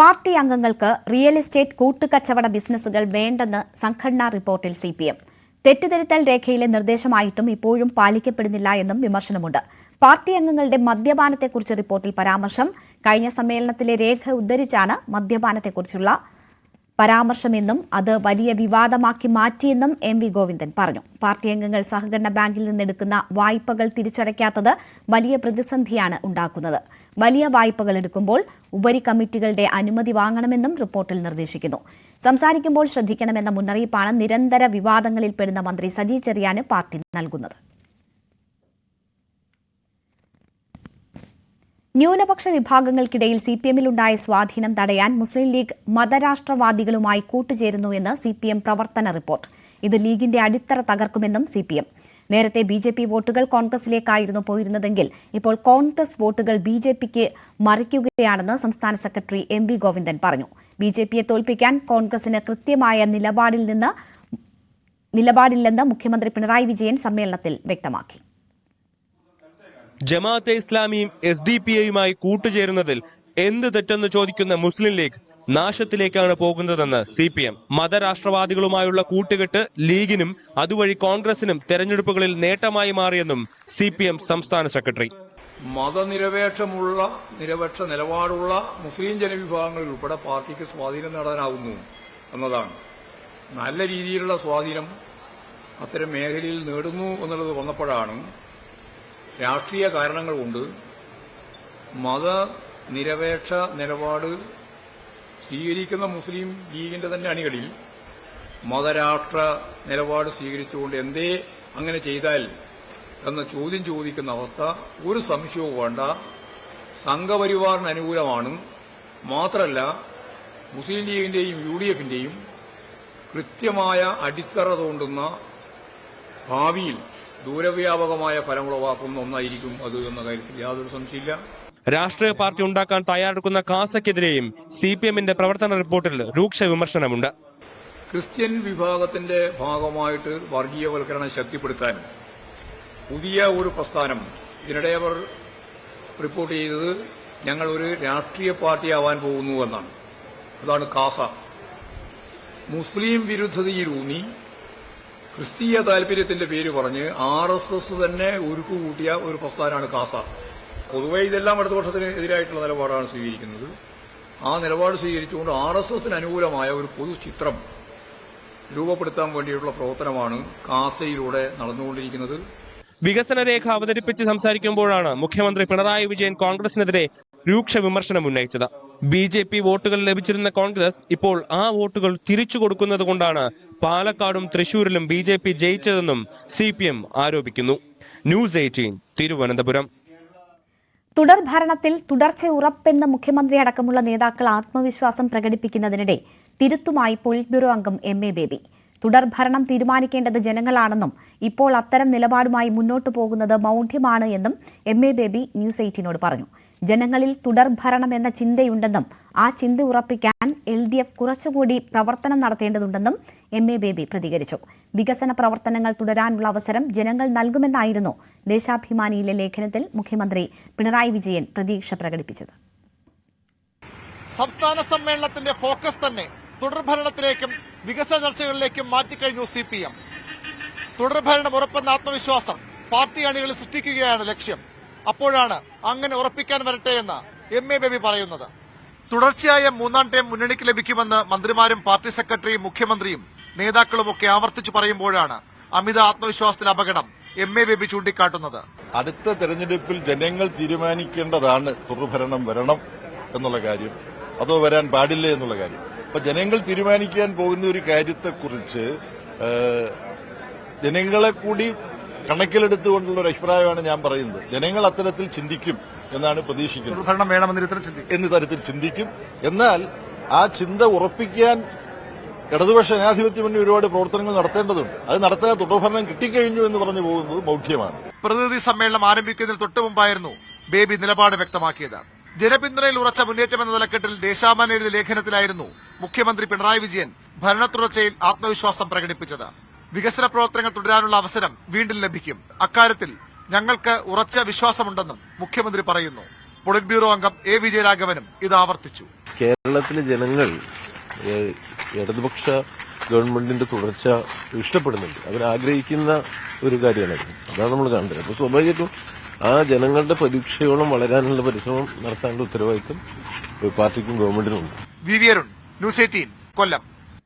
Party അംഗങ്ങൾക്ക് real estate കൂട്ടുകച്ചവട ബിസിനസ്സുകൾ വേണ്ടെന്ന് സംഘടനാ റിപ്പോർട്ടിൽ സി പി എം തെറ്റുതിരുത്തൽ രേഖയിലെ നിർദ്ദേശമായിട്ടും ഇപ്പോഴും പാലിക്കപ്പെടുന്നില്ല എന്നും വിമർശനമുണ്ട്. പാർട്ടി അംഗങ്ങളുടെ മദ്യപാനത്തെക്കുറിച്ച് റിപ്പോർട്ടിൽ പരാമർശം. കഴിഞ്ഞ സമ്മേളനത്തിലെ രേഖ ഉദ്ധരിച്ചാണ് മദ്യപാനത്തെക്കുറിച്ചുള്ള പരാമർശമെന്നും അത് വലിയ വിവാദമാക്കി മാറ്റിയെന്നും എം വി ഗോവിന്ദൻ പറഞ്ഞു. പാർട്ടി അംഗങ്ങൾ സഹകരണ ബാങ്കിൽ നിന്നെടുക്കുന്ന വായ്പകൾ തിരിച്ചടയ്ക്കാത്തത് വലിയ പ്രതിസന്ധിയാണ് ഉണ്ടാക്കുന്നത്. വലിയ വായ്പകൾ എടുക്കുമ്പോൾ ഉപരി കമ്മിറ്റികളുടെ അനുമതി വാങ്ങണമെന്നും റിപ്പോർട്ടിൽ നിർദ്ദേശിക്കുന്നു. സംസാരിക്കുമ്പോൾ ശ്രദ്ധിക്കണമെന്ന മുന്നറിയിപ്പാണ് നിരന്തര വിവാദങ്ങളിൽപ്പെടുന്ന മന്ത്രി സജി ചെറിയാന് പാർട്ടി നൽകുന്നത്. ന്യൂനപക്ഷ വിഭാഗങ്ങൾക്കിടയിൽ സി പി എമ്മിലുണ്ടായ സ്വാധീനം തടയാൻ മുസ്ലിം ലീഗ് മതരാഷ്ട്രവാദികളുമായി കൂട്ടുചേരുന്നു എന്ന് സി പി എം പ്രവർത്തന റിപ്പോർട്ട്. ഇത് ലീഗിന്റെ അടിത്തറ തകർക്കുമെന്നും സി പി എം. നേരത്തെ ബി ജെ പി വോട്ടുകൾ കോൺഗ്രസിലേക്കായിരുന്നു പോയിരുന്നതെങ്കിൽ ഇപ്പോൾ കോൺഗ്രസ് വോട്ടുകൾ ബി ജെ പിക്ക് മറിക്കുകയാണെന്ന് സംസ്ഥാന സെക്രട്ടറി എം വി ഗോവിന്ദൻ പറഞ്ഞു. ബി ജെ പിയെ തോൽപ്പിക്കാൻ കോൺഗ്രസിന് കൃത്യമായ നിലപാടിൽ നിന്ന് നിലപാടില്ലെന്ന് മുഖ്യമന്ത്രി പിണറായി വിജയൻ സമ്മേളനത്തിൽ വ്യക്തമാക്കി. ജമാഅത്തെ ഇസ്ലാമിയും എസ് ഡി പി എയുമായി കൂട്ടുചേരുന്നതിൽ എന്ത് തെറ്റെന്ന് ചോദിക്കുന്ന മുസ്ലിം ലീഗ് നാശത്തിലേക്കാണ് പോകുന്നതെന്ന് സി പി എം. മതരാഷ്ട്രവാദികളുമായുള്ള കൂട്ടുകെട്ട് ലീഗിനും അതുവഴി കോൺഗ്രസിനും തെരഞ്ഞെടുപ്പുകളിൽ നേട്ടമായി മാറിയെന്നും സി പി എം സംസ്ഥാന സെക്രട്ടറി. മതനിരപേക്ഷമുള്ള നിരപേക്ഷ നിലപാടുള്ള മുസ്ലിം ജനവിഭാഗങ്ങളിൽ ഉൾപ്പെടെ പാർട്ടിക്ക് സ്വാധീനം നേടാനാകുന്നു എന്നതാണ്. നല്ല രീതിയിലുള്ള സ്വാധീനം അത്തരം മേഖലയിൽ നേടുന്നു എന്നുള്ളത് വന്നപ്പോഴാണ് രാഷ്ട്രീയ കാരണങ്ങൾ കൊണ്ട് മതനിരപേക്ഷ നിലപാട് സ്വീകരിക്കുന്ന മുസ്ലിം ലീഗിന്റെ തന്നെ അണികളിൽ മതരാഷ്ട്ര നിലപാട് സ്വീകരിച്ചുകൊണ്ട് എന്തേ അങ്ങനെ ചെയ്താൽ എന്ന ചോദ്യം ചോദിക്കുന്ന അവസ്ഥ ഒരു സംശയവും വേണ്ട. സംഘപരിവാറിന് അനുകൂലമാണ്. മാത്രമല്ല മുസ്ലിം ലീഗിന്റെയും യു ഡി എഫിന്റെയും കൃത്യമായ അടിത്തറ തോണ്ടുന്ന ഭാവിയിൽ ദൂരവ്യാപകമായ ഫലമുളവാക്കുന്ന ഒന്നായിരിക്കും അത് എന്ന കാര്യത്തിൽ യാതൊരു സംശയമില്ല രാഷ്ട്രീയ പാർട്ടി ഉണ്ടാക്കാൻ തയ്യാറെടുക്കുന്ന കാസയ്ക്കെതിരെയും സി പി എമ്മിന്റെ പ്രവർത്തന റിപ്പോർട്ടിൽ രൂക്ഷ വിമർശനമുണ്ട്. ക്രിസ്ത്യൻ വിഭാഗത്തിന്റെ ഭാഗമായിട്ട് വർഗീയവൽക്കരണം ശക്തിപ്പെടുത്താൻ പുതിയ ഒരു പ്രസ്ഥാനം ഇതിനിടെ അവർ റിപ്പോർട്ട് ചെയ്തത് ഞങ്ങൾ ഒരു രാഷ്ട്രീയ പാർട്ടിയാവാൻ പോകുന്നു എന്നാണ്. അതാണ് കാസ. മുസ്ലിം വിരുദ്ധതയിലൂന്നി ക്രിസ്തീയ താല്പര്യത്തിന്റെ പേര് പറഞ്ഞ് ആർ എസ് എസ് തന്നെ ഉരുക്കുകൂട്ടിയ ഒരു പ്രസ്ഥാനമാണ് കാസ. പൊതുവെ ഇതെല്ലാം അടുത്ത വർഷത്തിന് എതിരായിട്ടുള്ള നിലപാടാണ് സ്വീകരിക്കുന്നത്. ആ നിലപാട് സ്വീകരിച്ചുകൊണ്ട് ആർ എസ് എസിന് അനുകൂലമായ ഒരു പൊതു ചിത്രം രൂപപ്പെടുത്താൻ വേണ്ടിയിട്ടുള്ള പ്രവർത്തനമാണ് കാസയിലൂടെ നടന്നുകൊണ്ടിരിക്കുന്നത്. വികസന രേഖ അവതരിപ്പിച്ച് സംസാരിക്കുമ്പോഴാണ് മുഖ്യമന്ത്രി പിണറായി വിജയൻ കോൺഗ്രസിനെതിരെ രൂക്ഷ വിമർശനം ഉന്നയിച്ചത്. ബി ജെ പി വോട്ടുകൾ ലഭിച്ചിരുന്ന കോൺഗ്രസ് ഇപ്പോൾ ആ വോട്ടുകൾ തിരിച്ചു കൊടുക്കുന്നത് കൊണ്ടാണ് പാലക്കാടും തൃശൂരിലും ബി ജെ പി ജയിച്ചതെന്നും സി പി എം ആരോപിക്കുന്നു. News eighteen Thiruvananthapuram. തുടർ ഭരണത്തിൽ തുടർച്ച ഉറപ്പെന്ന മുഖ്യമന്ത്രി അടക്കമുള്ള നേതാക്കൾ ആത്മവിശ്വാസം പ്രകടിപ്പിക്കുന്നതിനിടെ തിരുത്തുമായി പോളിറ്റ് ബ്യൂറോ അംഗം എം എ ബേബി. തുടർ ഭരണം തീരുമാനിക്കേണ്ടത് ജനങ്ങളാണെന്നും ഇപ്പോൾ അത്തരം നിലപാടുമായി മുന്നോട്ടു പോകുന്നത് മൗഢ്യമാണ് എന്നും എം എ ബേബി ന്യൂസ് എയ്റ്റീനോട് പറഞ്ഞു. ജനങ്ങളിൽ തുടർഭരണം എന്ന ചിന്തയുണ്ടെന്നും ആ ചിന്ത ഉറപ്പിക്കാൻ എൽ ഡി എഫ് കുറച്ചുകൂടി പ്രവർത്തനം നടത്തേണ്ടതുണ്ടെന്നും എം എ ബേബി പ്രതികരിച്ചു. വികസന പ്രവർത്തനങ്ങൾ തുടരാനുള്ള അവസരം ജനങ്ങൾ നൽകുമെന്നായിരുന്നു ദേശാഭിമാനിയിലെ ലേഖനത്തിൽ മുഖ്യമന്ത്രി പിണറായി വിജയൻ പ്രതീക്ഷ പ്രകടിപ്പിച്ചത്. സംസ്ഥാന സമ്മേളനത്തിന്റെ ഫോക്കസ് തന്നെ തുടർഭരണത്തിലേക്കും വികസന ചർച്ചകളിലേക്കും മാറ്റിക്കഴിഞ്ഞു സി പി എം. തുടർഭരണം ഉറപ്പെന്ന ആത്മവിശ്വാസം പാർട്ടി അണികളിൽ സൃഷ്ടിക്കുകയാണ് ലക്ഷ്യം. അപ്പോഴാണ് അങ്ങനെ ഉറപ്പിക്കാൻ വരട്ടെ എന്ന് എം എ ബേബി പറയുന്നത്. തുടർച്ചയായ മൂന്നാം ടൈം മുന്നണിക്ക് ലഭിക്കുമെന്ന് മന്ത്രിമാരും പാർട്ടി സെക്രട്ടറിയും മുഖ്യമന്ത്രിയും നേതാക്കളുമൊക്കെ ആവർത്തിച്ചു പറയുമ്പോഴാണ് അമിത ആത്മവിശ്വാസത്തിന് അപകടം എം എ ബേബി ചൂണ്ടിക്കാട്ടുന്നത്. അടുത്ത തെരഞ്ഞെടുപ്പിൽ ജനങ്ങൾ തീരുമാനിക്കേണ്ടതാണ് തുടർഭരണം വരണം എന്നുള്ള കാര്യം. അതോ വരാൻ പാടില്ല എന്നുള്ള കാര്യം. അപ്പൊ ജനങ്ങൾ തീരുമാനിക്കാൻ പോകുന്ന ഒരു കാര്യത്തെക്കുറിച്ച് ജനങ്ങളെ കൂടി കണക്കിലെടുത്തുകൊണ്ടുള്ള ഒരു അഭിപ്രായമാണ് ഞാൻ പറയുന്നത്. ജനങ്ങൾ അത്തരത്തിൽ ചിന്തിക്കും എന്നാണ് പ്രതീക്ഷിക്കുന്നത്. വേണമെന്ന് ചിന്തിക്കും. എന്ന തരത്തിൽ ചിന്തിക്കും. എന്നാൽ ആ ചിന്ത ഉറപ്പിക്കാൻ ഇടതുപക്ഷ ജനാധിപത്യ മുന്നിൽ ഒരുപാട് പ്രവർത്തനങ്ങൾ നടത്തേണ്ടതുണ്ട്. അത് നടത്താൻ തുടർഭരണം കിട്ടിക്കഴിഞ്ഞു എന്ന് പറഞ്ഞു പോകുന്നത് മൗഢ്യമാണ് പ്രതിനിധി സമ്മേളനം ആരംഭിക്കുന്നതിന് തൊട്ടു മുമ്പായിരുന്നു ബേബി നിലപാട് വ്യക്തമാക്കിയത്. ജനപിന്തുണയിൽ ഉറച്ച മുന്നേറ്റം എന്ന തലക്കെട്ടിൽ ദേശാമാൻ എഴുതിയ ലേഖനത്തിലായിരുന്നു മുഖ്യമന്ത്രി പിണറായി വിജയൻ ഭരണത്തുടർച്ചയിൽ ആത്മവിശ്വാസം പ്രകടിപ്പിച്ചത്. വികസന പ്രവർത്തനങ്ങൾ തുടരാനുള്ള അവസരം വീണ്ടും ലഭിക്കും. അക്കാര്യത്തിൽ ഞങ്ങൾക്ക് ഉറച്ച വിശ്വാസമുണ്ടെന്നും മുഖ്യമന്ത്രി പറയുന്നു. പൊളിറ്റ് ബ്യൂറോ അംഗം എ വിജയരാഘവനും ഇത് ആവർത്തിച്ചു. കേരളത്തിലെ ജനങ്ങൾ ഇടതുപക്ഷ ഗവൺമെന്റിന്റെ തുടർച്ച ഇഷ്ടപ്പെടുന്നുണ്ട്. അവരാഗ്രഹിക്കുന്ന ഒരു കാര്യമാണ് അതാണ് നമ്മൾ കാണുന്നത്. അപ്പൊ സ്വാഭാവികമായിട്ടും ആ ജനങ്ങളുടെ പ്രതീക്ഷയോളം വളരാനുള്ള പരിശ്രമം നടത്താനുള്ള ഉത്തരവാദിത്വം പാർട്ടിക്കും ഗവൺമെന്റിനും ഉണ്ട് V V Arun news eighteen Kollam.